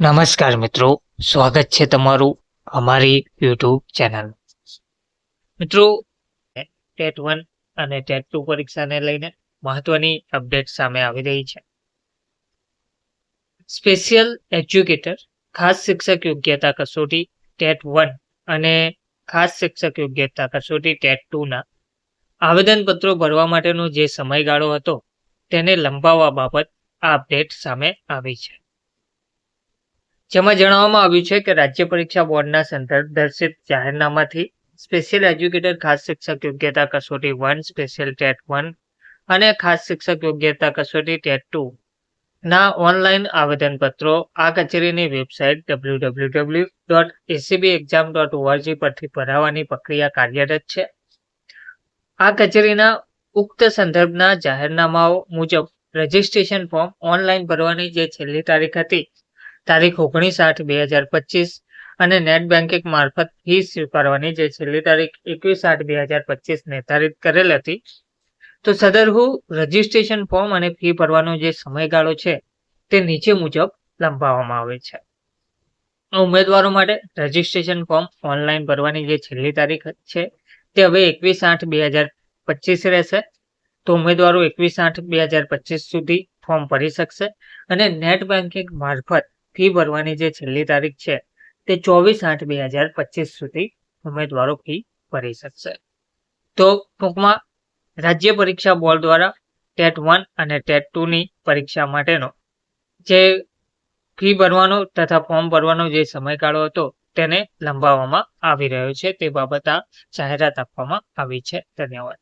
નમસ્કાર મિત્રો, સ્વાગત છે તમારું અમારી યુટ્યુબ ચેનલ. મિત્રો, ટેટ વન અને ટેટ ટુ પરીક્ષાને લઈને મહત્વની અપડેટ સામે આવી રહી છે. સ્પેશિયલ એજ્યુકેટર, ખાસ શિક્ષક યોગ્યતા કસોટી ટેટ વન અને ખાસ શિક્ષક યોગ્યતા કસોટી ટેટ ટુના આવેદનપત્રો ભરવા માટેનો જે સમયગાળો હતો, તેને લંબાવવા બાબત આ અપડેટ સામે આવી છે. જેમાં જણાવવામાં આવ્યું છે કે રાજ્ય પરીક્ષા બોર્ડના સંદર્ભ દર્શિત જાહેરનામાથી સ્પેશિયલ એજ્યુકેટર ખાસ શિક્ષક યોગ્યતા કસોટી વન સ્પેશિયલ ટેટ વન અને ખાસ શિક્ષક યોગ્યતા કસોટી ટેટ ટુ ના ઓનલાઈન આવેદનપત્રો આ કચેરીની website W W W dot ACB exam dot ORG પરથી ભરાવાની પ્રક્રિયા કાર્યરત છે. આ કચેરીના ઉક્ત સંદર્ભના જાહેરનામાઓ મુજબ રજિસ્ટ્રેશન ફોર્મ ઓનલાઈન ભરવાની જે છેલ્લી તારીખ હતી તારીખ ઓગણીસ આઠ બે હજાર પચીસ અને નેટ બેન્કિંગ મારફત ફી સ્વીકારવાની જે છેલ્લી તારીખ એકવીસ આઠ બે હજાર પચીસ નિર્ધારિત કરેલ હતી. તો સદરહુ રજિસ્ટ્રેશન ફોર્મ અને ફી ભરવાનો જે સમયગાળો છે તે નીચે મુજબ લંબાવવામાં આવે છે. ઉમેદવારો માટે રજિસ્ટ્રેશન ફોર્મ ઓનલાઈન ભરવાની જે છેલ્લી તારીખ છે તે હવે એકવીસ આઠ બે હજાર પચીસ રહેશે. તો ઉમેદવારો એકવીસ આઠ બે હજાર પચીસ સુધી ફોર્મ ભરી શકશે અને નેટ બેન્કિંગ મારફત ફી ભરવાની જે છેલ્લી તારીખ છે, તે ચોવીસ આઠ બે હજાર પચીસ સુધી ઉમેદવારો ફી ભરી શકશે. તો ટૂંકમાં, રાજ્ય પરીક્ષા બોર્ડ દ્વારા ટેટ વન અને ટેટ ટુની પરીક્ષા માટેનો જે ફી ભરવાનો તથા ફોર્મ ભરવાનો જે સમયગાળો હતો, તેને લંબાવવામાં આવી રહ્યો છે. તે બાબત આ જાહેરાત આપવામાં આવી છે. ધન્યવાદ.